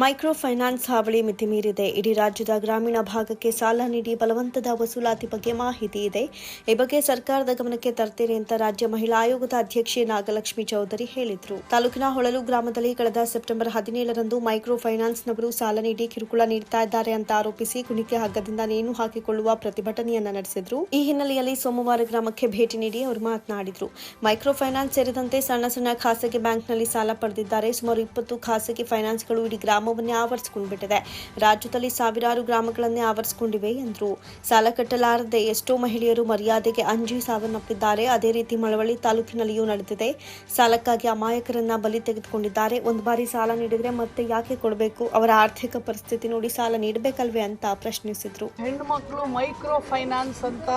Micro finance ಹಾವಳಿ ಮಿತಿ ಮೀರಿದೆ ಇಡೀ ರಾಜ್ಯದ ಗ್ರಾಮೀಣ ಭಾಗಕ್ಕೆ ಸಾಲ ನೀಡಿ ಬಲವಂತದ ವಸೂಲಾತಿ ಬಗ್ಗೆ ಮಾಹಿತಿ ಇದೆ. ಈ ಬಗ್ಗೆ ಸರ್ಕಾರದ ಗಮನಕ್ಕೆ ತರ್ತೀರಿ ಅಂತ ರಾಜ್ಯ ಮಹಿಳಾ ಆಯೋಗದ ಅಧ್ಯಕ್ಷೆ ನಾಗಲಕ್ಷ್ಮಿ ಚೌಧರಿ ಹೇಳಿದರು. ತಾಲೂಕಿನ ಹೊಳಲು ಗ್ರಾಮದಲ್ಲಿ ಕಳೆದ ಸೆಪ್ಟೆಂಬರ್ ಹದಿನೇಳರಂದು ಮೈಕ್ರೋ ಫೈನಾನ್ಸ್ನವರು ಸಾಲ ನೀಡಿ ಕಿರುಕುಳ ನೀಡುತ್ತಾ ಇದ್ದಾರೆ ಅಂತ ಆರೋಪಿಸಿ ಕುಣಿಕೆ ಹಗ್ಗದಿಂದ ನೇಣು ಹಾಕಿಕೊಳ್ಳುವ ಪ್ರತಿಭಟನೆಯನ್ನ ನಡೆಸಿದ್ರು. ಈ ಹಿನ್ನೆಲೆಯಲ್ಲಿ ಸೋಮವಾರ ಗ್ರಾಮಕ್ಕೆ ಭೇಟಿ ನೀಡಿ ಅವರು ಮಾತನಾಡಿದರು. ಮೈಕ್ರೋ ಫೈನಾನ್ಸ್ ಸೇರಿದಂತೆ ಸಣ್ಣ ಸಣ್ಣ ಖಾಸಗಿ ಬ್ಯಾಂಕ್ನಲ್ಲಿ ಸಾಲ ಪಡೆದಿದ್ದಾರೆ. ಸುಮಾರು ಇಪ್ಪತ್ತು ಖಾಸಗಿ ಫೈನಾನ್ಸ್ಗಳು ಇಡೀ ಗ್ರಾಮವನ್ನೇ ಆವರಿಸಿಕೊಂಡ್ಬಿಟ್ಟಿದೆ. ರಾಜ್ಯದಲ್ಲಿ ಸಾವಿರಾರು ಗ್ರಾಮಗಳನ್ನೇ ಆವರಿಸಿಕೊಂಡಿವೆ ಎಂದರು. ಸಾಲ ಕಟ್ಟಲಾರದೆ ಎಷ್ಟೋ ಮಹಿಳೆಯರು ಮರ್ಯಾದೆಗೆ ಅಂಜಿ ಸಾವನ್ನಪ್ಪಿದ್ದಾರೆ. ಅದೇ ರೀತಿ ಮಳವಳ್ಳಿ ತಾಲೂಕಿನಲ್ಲಿಯೂ ನಡೆದಿದೆ. ಸಾಲಕ್ಕಾಗಿ ಅಮಾಯಕರನ್ನ ಬಲಿ ತೆಗೆದುಕೊಂಡಿದ್ದಾರೆ. ಒಂದು ಬಾರಿ ಸಾಲ ನೀಡಿದ್ರೆ ಮತ್ತೆ ಯಾಕೆ ಕೊಡಬೇಕು? ಅವರ ಆರ್ಥಿಕ ಪರಿಸ್ಥಿತಿ ನೋಡಿ ಸಾಲ ನೀಡಬೇಕಲ್ವೇ ಅಂತ ಪ್ರಶ್ನಿಸಿದ್ರು. ಹೆಣ್ಣುಮಕ್ಕಳು ಮೈಕ್ರೋ ಫೈನಾನ್ಸ್ ಅಂತ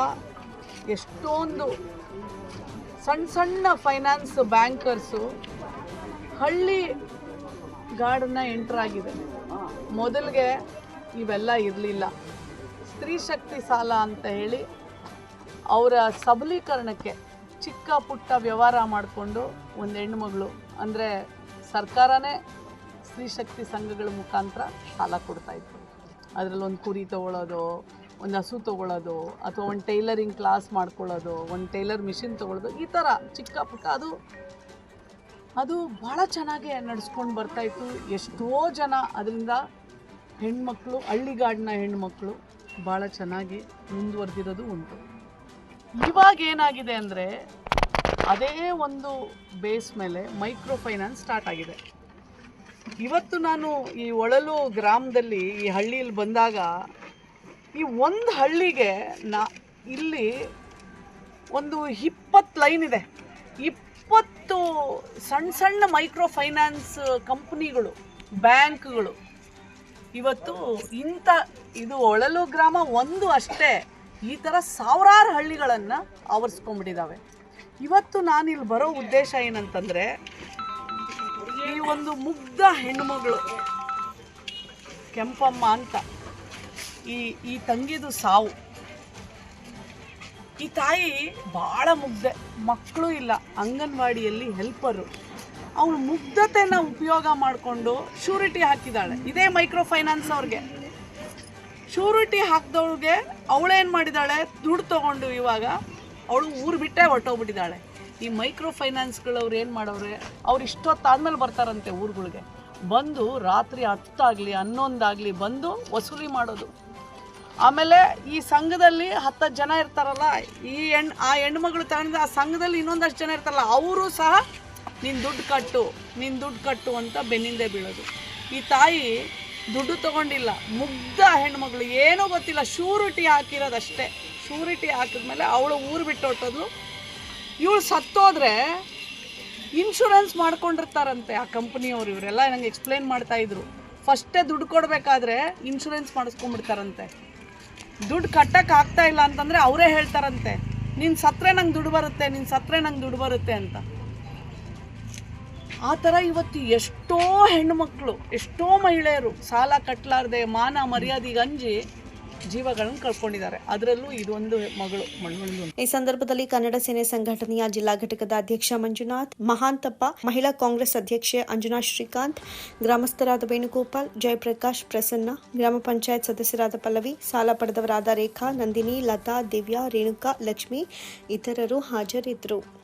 ಎಷ್ಟೊಂದು ಸಣ್ಣ ಸಣ್ಣ ಫೈನಾನ್ಸ್ ಬ್ಯಾಂಕರ್ಸು ಹಳ್ಳಿ ಗಾರ್ಡನ್ನ ಎಂಟರ್ ಆಗಿದೆ. ಮೊದಲಿಗೆ ಇವೆಲ್ಲ ಇರಲಿಲ್ಲ. ಸ್ತ್ರೀ ಶಕ್ತಿ ಸಾಲ ಅಂತ ಹೇಳಿ ಅವರ ಸಬಲೀಕರಣಕ್ಕೆ ಚಿಕ್ಕ ಪುಟ್ಟ ವ್ಯವಹಾರ ಮಾಡಿಕೊಂಡು ಒಂದು ಹೆಣ್ಮಗಳು, ಅಂದರೆ ಸರ್ಕಾರನೇ ಸ್ತ್ರೀ ಶಕ್ತಿ ಸಂಘಗಳ ಮುಖಾಂತರ ಸಾಲ ಕೊಡ್ತಾಯಿತ್ತು ಅದರಲ್ಲಿ ಒಂದು ಕುರಿ ತೊಗೊಳ್ಳೋದು ಒಂದು ಹಸು ತೊಗೊಳೋದು, ಅಥವಾ ಒಂದು ಟೈಲರಿಂಗ್ ಕ್ಲಾಸ್ ಮಾಡ್ಕೊಳ್ಳೋದು, ಒಂದು ಟೈಲರ್ ಮಿಷಿನ್ ತೊಗೊಳೋದು, ಈ ಥರ ಚಿಕ್ಕ ಪುಟ್ಟ ಅದು ಅದು ಭಾಳ ಚೆನ್ನಾಗಿ ನಡ್ಸ್ಕೊಂಡು ಬರ್ತಾಯಿತ್ತು ಎಷ್ಟೋ ಜನ ಅದರಿಂದ ಹೆಣ್ಮಕ್ಳು, ಹಳ್ಳಿಗಾಡಿನ ಹೆಣ್ಮಕ್ಳು ಭಾಳ ಚೆನ್ನಾಗಿ ಮುಂದುವರೆದಿರೋದು ಉಂಟು. ಇವಾಗ ಏನಾಗಿದೆ ಅಂದರೆ ಅದೇ ಒಂದು ಬೇಸ್ ಮೇಲೆ ಮೈಕ್ರೋ ಫೈನಾನ್ಸ್ ಸ್ಟಾರ್ಟ್ ಆಗಿದೆ. ಇವತ್ತು ನಾನು ಈ ಒಳಲು ಗ್ರಾಮದಲ್ಲಿ ಈ ಹಳ್ಳಿಯಲ್ಲಿ ಬಂದಾಗ ಈ ಒಂದು ಹಳ್ಳಿಗೆ ನಾ ಇಲ್ಲಿ ಒಂದು ಇಪ್ಪತ್ತು ಲೈನ್ ಇದೆ. ಇಪ್ಪತ್ತು ಸಣ್ಣ ಸಣ್ಣ ಮೈಕ್ರೋ ಫೈನಾನ್ಸ್ ಕಂಪ್ನಿಗಳು, ಬ್ಯಾಂಕ್ಗಳು ಇವತ್ತು ಇಂಥ ಇದು ಒಳಲು ಗ್ರಾಮ ಒಂದು ಅಷ್ಟೇ, ಈ ಥರ ಸಾವಿರಾರು ಹಳ್ಳಿಗಳನ್ನು ಆವರಿಸ್ಕೊಂಡ್ಬಿಟ್ಟಿದ್ದಾವೆ ಇವತ್ತು ನಾನಿಲ್ಲಿ ಬರೋ ಉದ್ದೇಶ ಏನಂತಂದರೆ, ಈ ಒಂದು ಮುಗ್ಧ ಹೆಣ್ಣುಮಗಳು, ಕೆಂಪಮ್ಮ ಅಂತ, ಈ ಈ ತಂಗಿದು ಸಾವು ಈ ತಾಯಿ ಭಾಳ ಮುಗ್ಧೆ ಮಕ್ಕಳು ಇಲ್ಲ, ಅಂಗನವಾಡಿಯಲ್ಲಿ ಹೆಲ್ಪರು ಅವಳು ಮುಗ್ಧತೆನ ಉಪಯೋಗ ಮಾಡಿಕೊಂಡು ಶೂರಿಟಿ ಹಾಕಿದ್ದಾಳೆ ಇದೇ ಮೈಕ್ರೋ ಫೈನಾನ್ಸ್ ಅವ್ರಿಗೆ. ಶೂರಿಟಿ ಹಾಕಿದವಳಿಗೆ ಅವಳೇನು ಮಾಡಿದ್ದಾಳೆ ದುಡ್ಡು ತೊಗೊಂಡು ಇವಾಗ ಅವಳು ಊರು ಬಿಟ್ಟೇ ಹೊರಟೋಗ್ಬಿಟ್ಟಿದ್ದಾಳೆ ಈ ಮೈಕ್ರೋ ಫೈನಾನ್ಸ್ಗಳವ್ರು ಏನು ಮಾಡೋರೆ ಅವ್ರು ಇಷ್ಟೊತ್ತಾದ್ಮೇಲೆ ಬರ್ತಾರಂತೆ ಊರುಗಳಿಗೆ. ಬಂದು ರಾತ್ರಿ ಹತ್ತಾಗಲಿ ಹನ್ನೊಂದಾಗಲಿ ಬಂದು ವಸೂಲಿ ಮಾಡೋದು. ಆಮೇಲೆ ಈ ಸಂಘದಲ್ಲಿ ಹತ್ತು ಜನ ಇರ್ತಾರಲ್ಲ, ಈ ಹೆಣ್, ಆ ಹೆಣ್ಮಗಳು ತಗೊಂಡಿದ್ದ ಆ ಸಂಘದಲ್ಲಿ ಇನ್ನೊಂದಷ್ಟು ಜನ ಇರ್ತಾರಲ್ಲ, ಅವರು ಸಹ ನೀನು ದುಡ್ಡು ಕಟ್ಟು, ನೀನು ದುಡ್ಡು ಕಟ್ಟು ಅಂತ ಬೆನ್ನಿಂದೆ ಬೀಳೋದು. ಈ ತಾಯಿ ದುಡ್ಡು ತಗೊಂಡಿಲ್ಲ, ಮುಗ್ಧ ಹೆಣ್ಮಗಳು, ಏನೂ ಗೊತ್ತಿಲ್ಲ, ಶೂರಿಟಿ ಹಾಕಿರೋದಷ್ಟೇ. ಶೂರಿಟಿ ಹಾಕಿದ್ಮೇಲೆ ಅವಳು ಊರು ಬಿಟ್ಟು ಹೊಟ್ಟೋದ್ಲು ಇವಳು ಸತ್ತೋದ್ರೆ ಇನ್ಶೂರೆನ್ಸ್ ಮಾಡ್ಕೊಂಡಿರ್ತಾರಂತೆ ಆ ಕಂಪ್ನಿಯವರು, ಇವರೆಲ್ಲ ನಂಗೆ ಎಕ್ಸ್ಪ್ಲೇನ್ ಮಾಡ್ತಾಯಿದ್ರು ಫಸ್ಟೇ ದುಡ್ಡು ಕೊಡಬೇಕಾದ್ರೆ ಇನ್ಶೂರೆನ್ಸ್ ಮಾಡಿಸ್ಕೊಂಡ್ಬಿಡ್ತಾರಂತೆ. ದುಡ್ಡು ಕಟ್ಟಕ್ಕೆ ಆಗ್ತಾ ಇಲ್ಲ ಅಂತಂದರೆ ಅವರೇ ಹೇಳ್ತಾರಂತೆ. ನೀನು ಸತ್ರೆ ನಂಗೆ ದುಡ್ಡು ಬರುತ್ತೆ, ನೀನು ಸತ್ರೆ ನಂಗೆ ದುಡ್ಡು ಬರುತ್ತೆ ಅಂತ. ಆ ಥರ ಇವತ್ತು ಎಷ್ಟೋ ಹೆಣ್ಣುಮಕ್ಕಳು ಎಷ್ಟೋ ಮಹಿಳೆಯರು ಸಾಲ ಕಟ್ಟಲಾರ್ದೆ ಮಾನ ಮರ್ಯಾದೆಗೆ ಅಂಜಿ ಜೀವಗಳನ್ನು ಕಳ್ಕೊಂಡಿದ್ದಾರೆ. ಅದರಲ್ಲೂ ಇದೊಂದು ಮಗಳು ಈ ಸಂದರ್ಭದಲ್ಲಿ ಕನ್ನಡ ಸೇನೆ ಸಂಘಟನೆಯ ಜಿಲ್ಲಾ ಘಟಕದ ಅಧ್ಯಕ್ಷ ಮಂಜುನಾಥ್, ಮಹಾಂತಪ್ಪ, ಮಹಿಳಾ ಕಾಂಗ್ರೆಸ್ ಅಧ್ಯಕ್ಷೆ ಅಂಜುನಾ ಶ್ರೀಕಾಂತ್, ಗ್ರಾಮಸ್ಥರಾದ ವೇಣುಗೋಪಾಲ್, ಜಯಪ್ರಕಾಶ್, ಪ್ರಸನ್ನ, ಗ್ರಾಮ ಪಂಚಾಯತ್ ಸದಸ್ಯರಾದ ಪಲ್ಲವಿ, ಸಾಲ ಪಡೆದವರಾದ ರೇಖಾ, ನಂದಿನಿ, ಲತಾ, ದಿವ್ಯಾ, ರೇಣುಕಾ, ಲಕ್ಷ್ಮಿ ಇತರರು ಹಾಜರಿದ್ದರು.